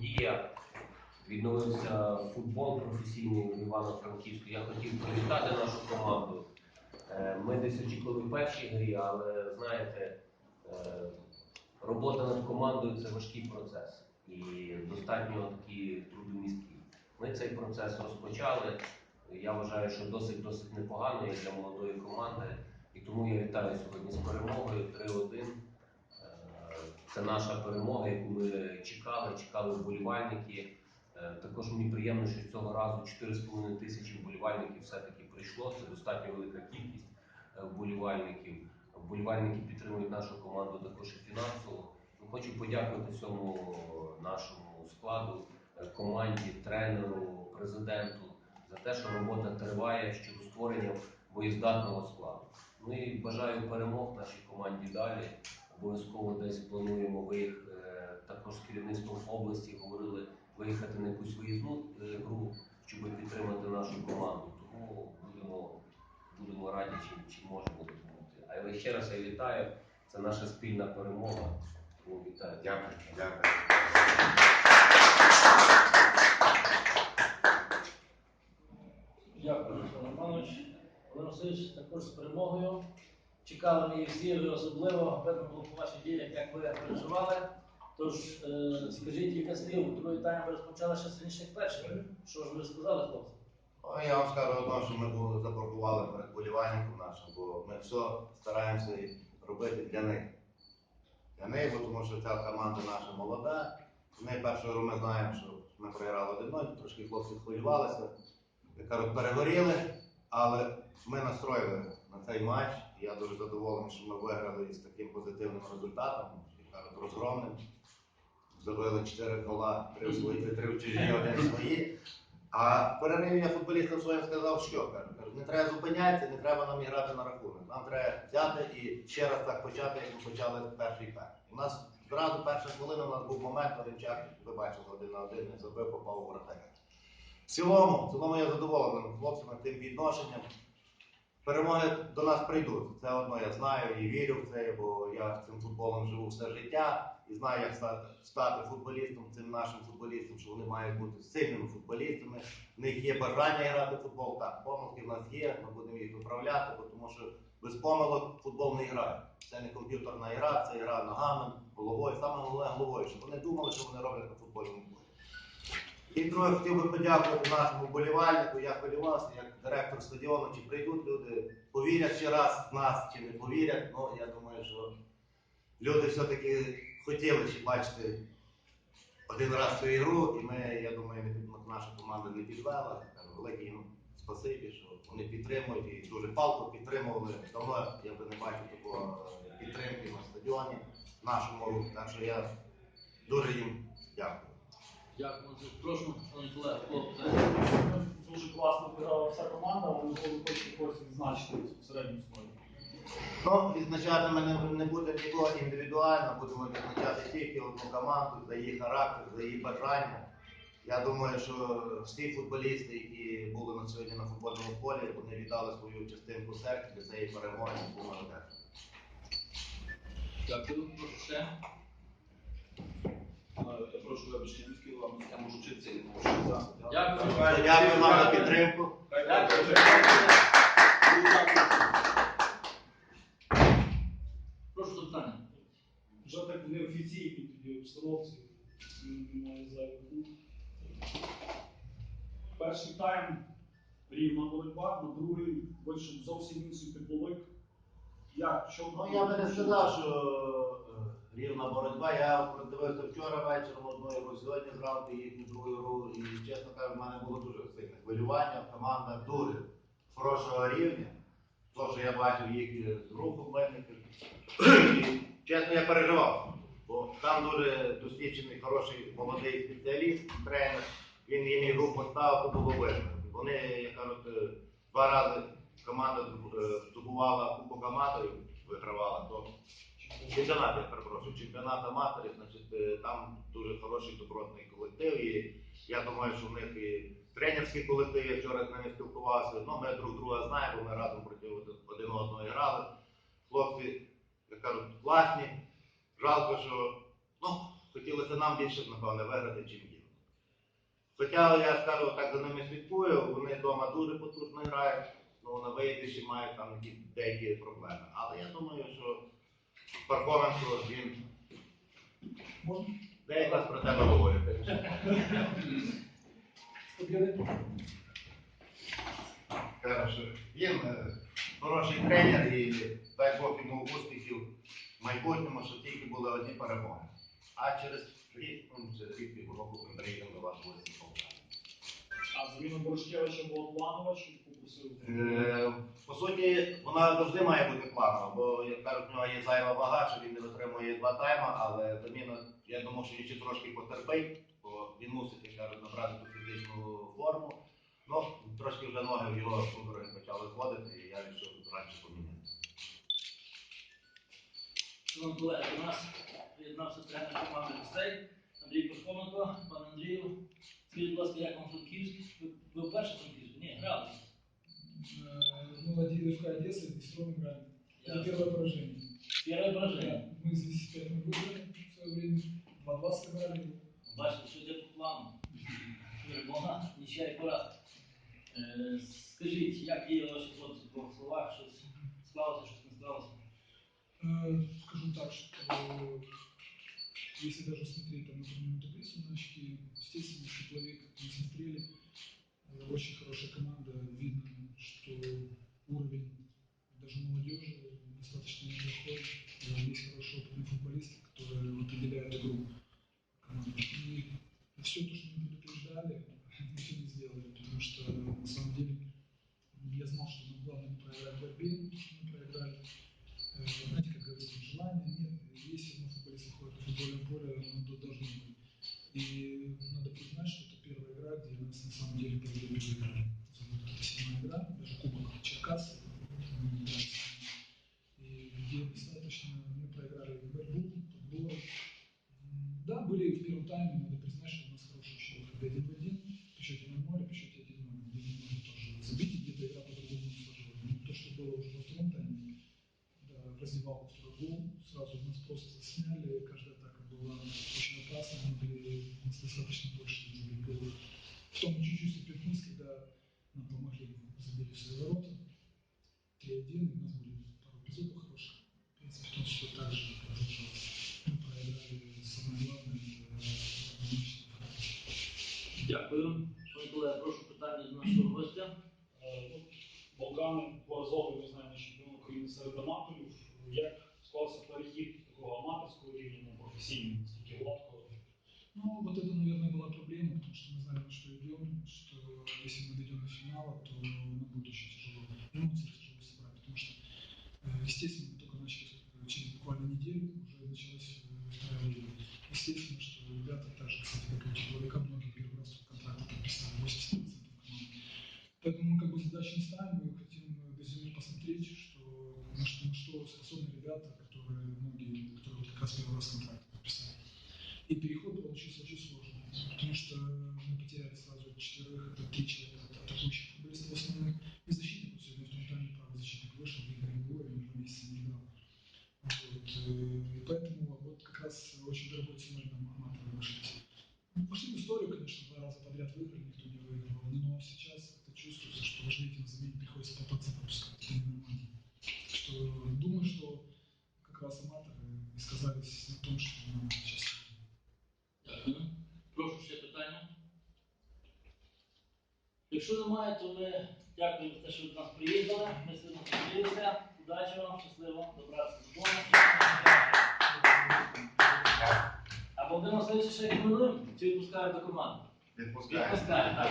Подія відновився футбол професійний в Івано-Франківську. Я хотів привітати нашу команду. Е, Ми десь очікували в першій грі, але знаєте, е, робота над командою це важкий процес і достатньо такі трудомісткий. Ми цей процес розпочали. Я вважаю, що досить досить непогано як для молодої команди. І тому я вітаю сьогодні з перемогою 3-1. Це наша перемога, яку ми чекали, чекали вболівальники. Е, Також мені приємно, що цього разу 4,5 тисячі вболівальників все-таки прийшло. Це достатньо велика кількість е, вболівальників. Вболівальники підтримують нашу команду також і фінансово. Ну, Хочу подякувати всьому нашому складу, е, команді, тренеру, президенту за те, що робота триває щодо створення боєздатного складу. Ну і бажаю перемог нашій команді далі. Обов'язково десь плануємо виїх е, також з керівництвом області говорили виїхати на якусь виїзну е, гру, щоб підтримати нашу команду. Тому будемо, будемо раді, чим, чим можемо допомогти. Але ще раз я вітаю. Це наша спільна перемога. Тому вітаю. Дякую, дякую. Дякую, Руслан Романович. Володимир Васильович, також з перемогою. Чекали ми її всі, особливо, видно було по ваших діях, як ви переживали. Тож, е, скажіть кілька слів, другий тайм ви розпочали ще сильніше, як перший. Що ж ви сказали, хлопці? Ну, я вам скажу одно, що ми були заборгували перед болівальником нашим, бо ми все стараємося робити для них. Для них, тому що ця команда наша молода. Ми першу гру ми знаємо, що ми програли 1-0, трошки хлопці хвилювалися, перегоріли, але ми настроїли на цей матч. Я дуже задоволений, що ми виграли з таким позитивним результатом, розгромним. Забили 4 гола, 3 в свої, 3 в чужі, один свої. А в перериві я футболістам своїм сказав, що не треба зупинятися, не треба нам іграти на рахунок. Нам треба взяти і ще раз так почати, як ми почали перший тайм. У нас зразу перша хвилина, у нас був момент, Оренчак, ви бачили один на один, не забив, попав у воротаря. В цілому, в цілому я задоволений хлопцями тим відношенням. Перемоги до нас прийдуть. Це одно я знаю і вірю в це, бо я цим футболом живу все життя і знаю, як стати футболістом, цим нашим футболістам, що вони мають бути сильними футболістами. В них є бажання грати в футбол. Так, помилки в нас є, ми будемо їх виправляти, бо тому що без помилок футбол не грає. Це не комп'ютерна гра, це гра ногами, головою, саме головне головою, щоб вони думали, що вони роблять на футбольному полі. І друге, хотів би подякувати нашому вболівальнику. Я хвилювався, як директор стадіону, чи прийдуть люди, повірять ще раз в нас, чи не повірять. Ну, я думаю, що люди все-таки хотіли ще бачити один раз цю ігру, і ми, я думаю, наша команда не підвела. Велике їм спасибі, що вони підтримують і дуже палко підтримували. Давно я би не бачив такого е, підтримки на стадіоні нашому. Так що я дуже їм дякую. Дякую. Прошу, колеги, хлопці. Дуже класно грала вся команда, але можливо хочете когось відзначити в складі. Ну, відзначати ми не, не будемо нікого індивідуально, будемо відзначати тільки одну команду за її характер, за її бажання. Я думаю, що всі футболісти, які були на сьогодні на футбольному полі, вони віддали свою частинку серця для цієї перемоги, яку. Дякую. Прошу ще. Я прошу вибачення, міський вам, я можу вчитися, я можу за. Дякую. Дякую вам за підтримку. Дякую. Прошу запитання. Вже так в неофіційній тоді обстановці немає зайвих. Перший тайм рівна боротьба, на другий вийшов зовсім інший типовик. Як? Що Ну я би не сказав, що е, рівна боротьба. Я продивився вчора вечором одну гру, сьогодні зранку їхню другу гру. І чесно кажучи, в мене було дуже сильне хвилювання. Команда дуже хорошого рівня. То, що я бачив їх гру футбольників. І чесно, я переживав. Бо там дуже досвідчений, хороший молодий спеціаліст, тренер. Він їм ігру поставив, то було видно. Вони, як кажуть, два рази команда е, здобувала Кубок аматорів, вигравала, то чемпіонат, я перепрошую, чемпіонат аматорів, значить, е, там дуже хороший добротний колектив. І я думаю, що в них і тренерський колектив, я вчора з ними спілкувався. Ну, ми друг друга знаємо, бо ми разом проти один одного грали. Хлопці, як кажуть, класні. Жалко, що ну, хотілося нам більше, напевне, виграти, чим їм. Хоча я скажу, так за ними слідкую, вони вдома дуже потужно грають, ну на виїзді ще мають там деякі проблеми. Але я думаю, що перформансу він Можна? де якраз про тебе говорю. Победы. Хорошо. Він е, хороший тренер і дай Бог йому успіхів в майбутньому, щоб тільки були одні перемоги. А через рік, ну, через рік півроку ми приїдемо до вас в гості. А заміна Борщевича була планова чи? Е, По суті, вона завжди має бути планова, бо як кажуть, в нього є зайва вага, що він не витримує два тайма, але заміна, я думав, що він ще трошки потерпить, бо він мусить, як кажуть, набрати ту фізичну форму. Ну, трошки вже ноги в його судороги почали зводити, і я вирішив раніше поміняти. Шановні колеги, до нас приєднався тренер команди гостей Андрій Пашковенко. Пане Андрію, скажіть, будь ласка, як вам Франківськ? Ви, вперше грали. Э, Ну, один ФК Одесса, и с Ромой играли. Это Ясно. первое поражение. Первое пораження. Мы здесь 5 мы выиграли в свое время. 2-2 сыграли. Бачите, що йде по плану. Перемога, нічия і поразка. Е, Скажіть, як діяли ваші хлопці в двох словах? Щось склалося, щось не склалося? Э, Скажу так, что если даже смотреть там, например, таблицу на очки, естественно, тепловик мы смотрели, э, очень хорошая команда, видно, что уровень даже молодежи достаточно неплохой, есть хорошие опытные футболисты, которые определяют игру команды. И все то, что мы предупреждали, все не сделали, потому что на самом деле я знал, что нам главное не проиграть в борьбе, мы проиграли. Э, Знаете, как говорится, желания нет. Если одно футболист выходит на футбольное поле, оно до- должно быть. И надо признать, что это первая игра, где нас на самом деле по игре переиграли. Вот Это седьмая игра, Черкас, где достаточно мы проиграли борьбу, подбор. Да, были в первом тайме, надо признать, что у нас хорошие счет, 1 в 1. помогли, забили в свои ворота. 3-1, и у нас были пару эпизодов хороших. В принципе, в том числе также продолжалось. Мы проиграли самое главное, это матч в Харькове. Дякую. Шановні колеги, прошу питання до нашого гостя. Е, ну, Балкани дворазовий, ми знаємо, чемпіон України серед аматорів. Як склався перехід такого аматорського рівня на професійний, настільки гладко? Ну, вот это, наверное, была проблема, потому что мы знали, на что идем, что если мы дойдем до финала, то нам будет очень тяжело, эмоции тяжело собрать, потому что, э, естественно, мы только начали э, через буквально неделю, уже началась э, вторая лига. Естественно, что ребята также, кстати, как и у Тепловика, многие первый раз тут контракты подписали, 80% команды. Поэтому мы как бы задачи не ставим, мы хотим до зимы посмотреть, что, на, что, на что способны ребята, которые многие, которые вот как раз первый раз контракты подписали. И переход получился очень сложный, потому что мы потеряли сразу четверых, это три человека атакующих футболистов в основном, и защитник сегодня в том тайме правый защитник вышел, Игорь Григорьев, два месяца не играл. Вот, э, и поэтому вот как раз очень дорогой ценой нам аматоры вышли. Ну, Пошли питання. Якщо немає, то ми дякуємо за те, що ви до нас приїхали. Ми з вами зустрілися. Удачі вам, щасливо, добратися додому. А Володимир Васильович ще рекомендуємо? Чи відпускаємо до команди? Відпускаємо. Відпускаємо, так.